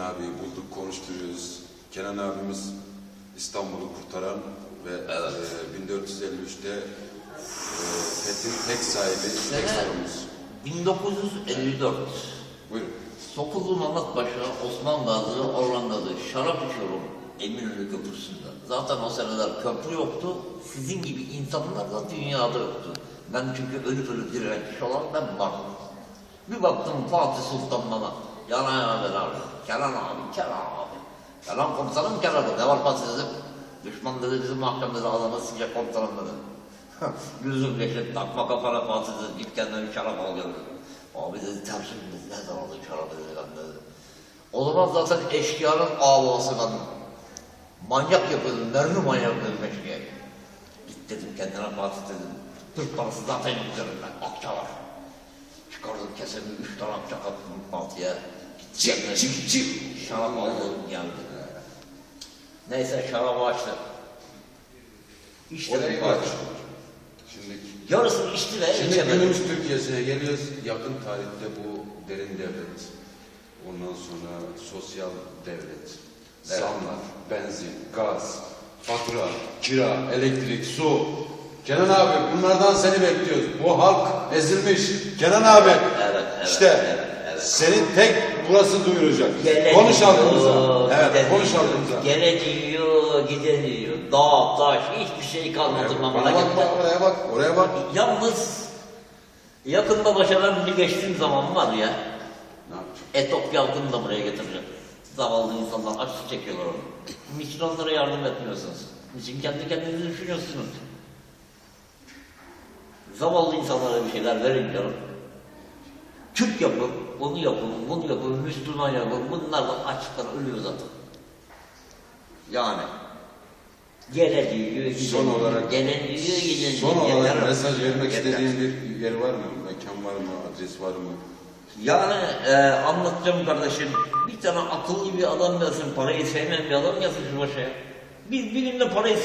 abi bulduk konuşturuyoruz. Kenan abimiz İstanbul'u kurtaran ve e, 1453'te e, Fethin tek sahibi, tek sorumlusu. 1954. Buyurun. Sokulu Mehmet Paşa, Osman Gazi, Orlando'da şarap içiyorum Eminönü Köprüsü'nde. Zaten o seneler köprü yoktu. Sizin gibi insanlar da dünyada yoktu. Ben çünkü ölü ölü direnç olan ben vardım. Bir baktım Fatih Sultan bana. Yalan abi abi. Kenan abi, Kenan abi. Kenan komutanım Kenan abi. Ne var dedim. Düşman dedi bizim mahkemede adamı sıcak komutanım dedi. Yüzüm geçip takma kafana Fatih dedi. Git kendine bir şarap al gel dedi. Abi dedi tersimiz ne zaman aldın şarap dedi ben dedi. O zaman zaten eşkıyanın ağabeyası ben. Manyak yapıyordum, mermi manyak yapıyordum eşkıyayı. Git dedim kendine Fatih dedim. Türk parası zaten yok üzerinde, akça var. Çıkardım kesemi, üç tane akça kattım Fatih'e. Çık çık çık. Şarap aldım geldi. Neyse şarabı açtı. İşte bu aç. kadar. Şimdi, Yarısını içti ve şimdi içemedi. günümüz Türkiye'sine geliyoruz. Yakın tarihte bu derin devlet. Ondan sonra sosyal devlet. Zamlar, benzin, gaz, fatura, kira, elektrik, su. Kenan abi bunlardan seni bekliyoruz. Bu halk ezilmiş. Kenan abi. Evet, evet, işte evet, evet. Senin tek burası duyuracak. Gele konuş diyor. Evet, konuş diyor. Gele diyor, gide diyor. Dağ, taş, hiçbir şey kalmadı Bana bak, memlekette. bak, oraya bak, oraya bak. Yalnız yakında başa bir geçtiğim zaman var ya, Ne yapacak? Halkını da buraya getireceğim. Zavallı insanlar açlık çekiyorlar orada. Niçin onlara yardım etmiyorsunuz? Niçin kendi kendinizi düşünüyorsunuz? Zavallı insanlara bir şeyler verin canım. Türk yapın, bunu yapın, bunu yapın, Müslüman yapın. Bunlar da açlıktan ölüyor zaten. Yani. Gele diyor, gide Son diyor, olarak- gele diyor, gide Son olarak Yeter. mesaj vermek Yeter. istediğin bir yer var mı? Mekan var mı? Adres var mı? Yani e, anlatacağım kardeşim. Bir tane akıllı bir adam gelsin, parayı sevmeyen bir adam gelsin şu başa. Biz bilimle parayı